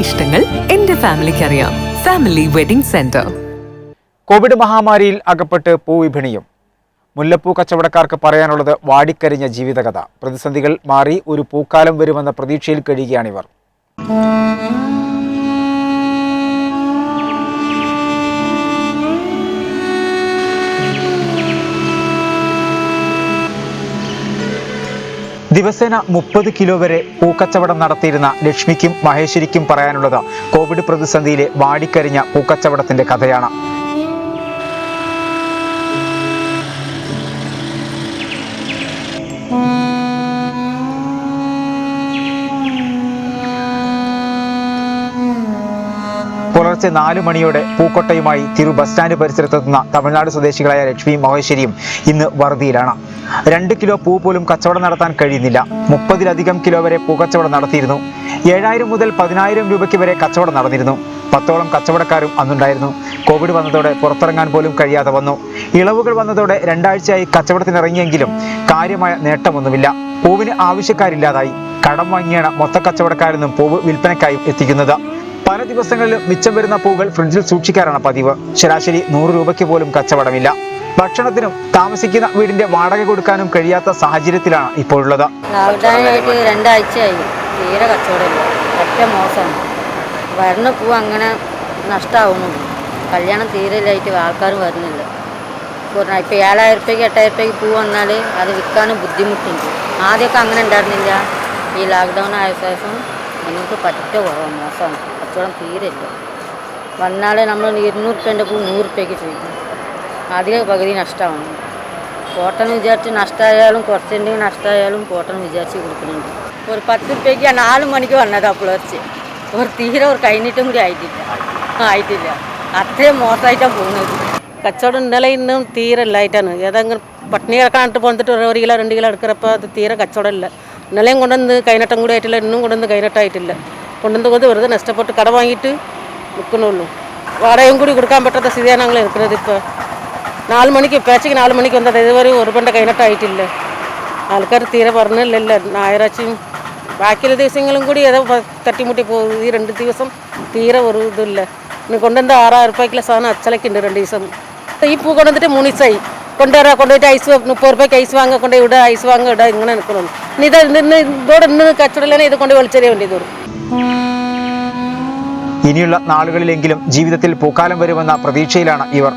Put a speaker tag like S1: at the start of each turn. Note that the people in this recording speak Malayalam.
S1: ഇഷ്ടങ്ങൾ എന്റെ ഫാമിലിക്ക് അറിയാം ഫാമിലി വെഡിംഗ് സെന്റർ
S2: കോവിഡ് മഹാമാരിയിൽ അകപ്പെട്ട് പൂവിപണിയും മുല്ലപ്പൂ കച്ചവടക്കാർക്ക് പറയാനുള്ളത് വാടിക്കരിഞ്ഞ ജീവിതകഥ. പ്രതിസന്ധികൾ മാറി ഒരു പൂക്കാലം വരുമെന്ന പ്രതീക്ഷയിൽ കഴിയുകയാണിവർ ദിവസേന മുപ്പത് കിലോ വരെ പൂക്കച്ചവടം നടത്തിയിരുന്ന ലക്ഷ്മിക്കും മഹേശ്വരിക്കും പറയാനുള്ളത് കോവിഡ് പ്രതിസന്ധിയിലെ വാടിക്കരിഞ്ഞ പൂക്കച്ചവടത്തിന്റെ കഥയാണ്. പുലർച്ചെ നാല് മണിയോടെ പൂക്കൊട്ടയുമായി തിരു ബസ് സ്റ്റാൻഡ് പരിസരത്തെത്തുന്ന തമിഴ്നാട് സ്വദേശികളായ ലക്ഷ്മിയും മഹേശ്വരിയും ഇന്ന് വറുതിയിലാണ്. രണ്ട് കിലോ പൂ പോലും കച്ചവടം നടത്താൻ കഴിയുന്നില്ല. മുപ്പതിലധികം കിലോ വരെ പൂക്കച്ചവടം നടത്തിയിരുന്നു. ഏഴായിരം മുതൽ പതിനായിരം രൂപയ്ക്ക് വരെ കച്ചവടം നടന്നിരുന്നു. പത്തോളം കച്ചവടക്കാരും അന്നുണ്ടായിരുന്നു. കോവിഡ് വന്നതോടെ പുറത്തിറങ്ങാൻ പോലും കഴിയാതെ വന്നു. ഇളവുകൾ വന്നതോടെ രണ്ടാഴ്ചയായി കച്ചവടത്തിനിറങ്ങിയെങ്കിലും കാര്യമായ നേട്ടമൊന്നുമില്ല. പൂവിന് ആവശ്യക്കാരില്ലാതായി. കടം വാങ്ങിയാണ് മൊത്ത കച്ചവടക്കാരെന്നും പൂവ് വിൽപ്പനയ്ക്കായി എത്തിക്കുന്നത്. പല ദിവസങ്ങളിലും മിച്ചം വരുന്ന പൂക്കൾ ഫ്രിഡ്ജിൽ സൂക്ഷിക്കാറാണ് പതിവ്. ശരാശരി നൂറ് രൂപയ്ക്ക് പോലും കച്ചവടമില്ല. ഭക്ഷണത്തിനും താമസിക്കുന്ന വീടിന്റെ വാടക കൊടുക്കാനും കഴിയാത്ത സാഹചര്യത്തിലാണ് ഇപ്പോഴുള്ളത്.
S3: രണ്ടാഴ്ചയായി. തീരെ കച്ചവടമില്ല. ഒറ്റ മോശമാണ്. വരണ പൂ അങ്ങനെ നഷ്ടമാവുന്നുണ്ട് കല്യാണം തീരെ ഇല്ലായിട്ട് ആൾക്കാർ വരുന്നില്ല. ഇപ്പം ഏഴായിരം റുപ്യക്ക് എട്ടായിരം റുപ്യക്ക് പൂ വന്നാൽ അത് വിൽക്കാനും ബുദ്ധിമുട്ടുണ്ട്. ആദ്യമൊക്കെ അങ്ങനെ ഉണ്ടായിരുന്നില്ല. ഈ ലോക്ക്ഡൗൺ ആയ ശേഷം നമുക്ക് പറ്റ കുറവ്. മോശമാണ്. കച്ചവടം തീരില്ല വന്നാളെ നമ്മൾ ഇരുന്നൂറ് റുപ്യന്റെ പൂ നൂറ് രൂപയ്ക്ക് ചോദിക്കും. അധിക പകുതി നഷ്ടമാണ്. കോട്ടൺ വിചാരിച്ച് നഷ്ടമായാലും കുറച്ചുണ്ടെങ്കിൽ നഷ്ടമായാലും കോട്ടൺ വിചാരിച്ച് കൊടുക്കുന്നുണ്ട്. ഒരു പത്ത് രൂപയ്ക്ക് നാല് മണിക്ക് വന്നത് പുലർച്ചെ. ഒരു തീരെ ഒരു കഴിഞ്ഞിട്ടും കൂടി ആയിട്ടില്ല. ആയിട്ടില്ല. അത്രയും മോശമായിട്ടാണ് പോകുന്നത്.
S4: കച്ചവടം ഇന്നലെ ഇന്നും തീരെ ഇല്ലായിട്ടാണ്. ഏതെങ്കിലും പട്ടിണി കിടക്കാനിട്ട് പോന്നിട്ട് ഒരു കിലോ രണ്ട് കിലോ എടുக்கிறപ്പോൾ അത് തീരെ കച്ചവടം ഇല്ല. ഇന്നലെയും കൊണ്ടുവന്ന് കൈനട്ടം കൂടി ആയിട്ടില്ല ഇന്നും കൊണ്ടുവന്ന് കൈനട്ടായിട്ടില്ല കൊണ്ടുവന്ന് കൊണ്ട് വെറുതെ നഷ്ടപ്പെട്ട് കട വാങ്ങിയിട്ട് നിൽക്കണുള്ളൂ. വാടകയും കൂടി കൊടുക്കാൻ പറ്റാത്ത സ്ഥിതിയാണ് ഞങ്ങൾ നിൽക്കുന്നത് ഇപ്പോൾ നാല് മണിക്ക് പേച്ചയ്ക്ക് നാല് മണിക്ക് വന്നത് ഇതുവരെ ഉറുപ്പന്റെ കൈനട്ടായിട്ടില്ല ആൾക്കാർ തീരെ പറഞ്ഞില്ലല്ലോ ഞായറാഴ്ചയും ബാക്കിയുള്ള ദിവസങ്ങളും കൂടി ഏതോ തട്ടിമുട്ടി പോകും. ഈ രണ്ട് ദിവസം തീരെ ഒരു ഇതില്ല. ഇനി കൊണ്ടുവന്ന ആറായിരം രൂപയ്ക്കുള്ള സാധനം അച്ചലക്കുണ്ട് രണ്ട് ദിവസം. ഈ പൂ കൊണ്ടുവന്നിട്ട് മൂന്നിസായി കൊണ്ടുവരാ കൊണ്ടുപോയിട്ട് ഐസ് മുപ്പത് രൂപയ്ക്ക് ഐസ് വാങ്ങ കൊണ്ട് ഇവിടെ ഐസ് വാങ്ങുക ഇടാ ഇങ്ങനെ നിൽക്കണം ഇനി ഇത് ഇന്ന് ഇതോടെ ഇന്ന് കച്ചവടം ഇത് കൊണ്ട് വെളിച്ചെറിയാൻ വേണ്ടി തോന്നും
S2: ഇനിയുള്ള നാളുകളിലെങ്കിലും ജീവിതത്തിൽ പൂക്കാലം വരുമെന്ന പ്രതീക്ഷയിലാണ് ഇവർ.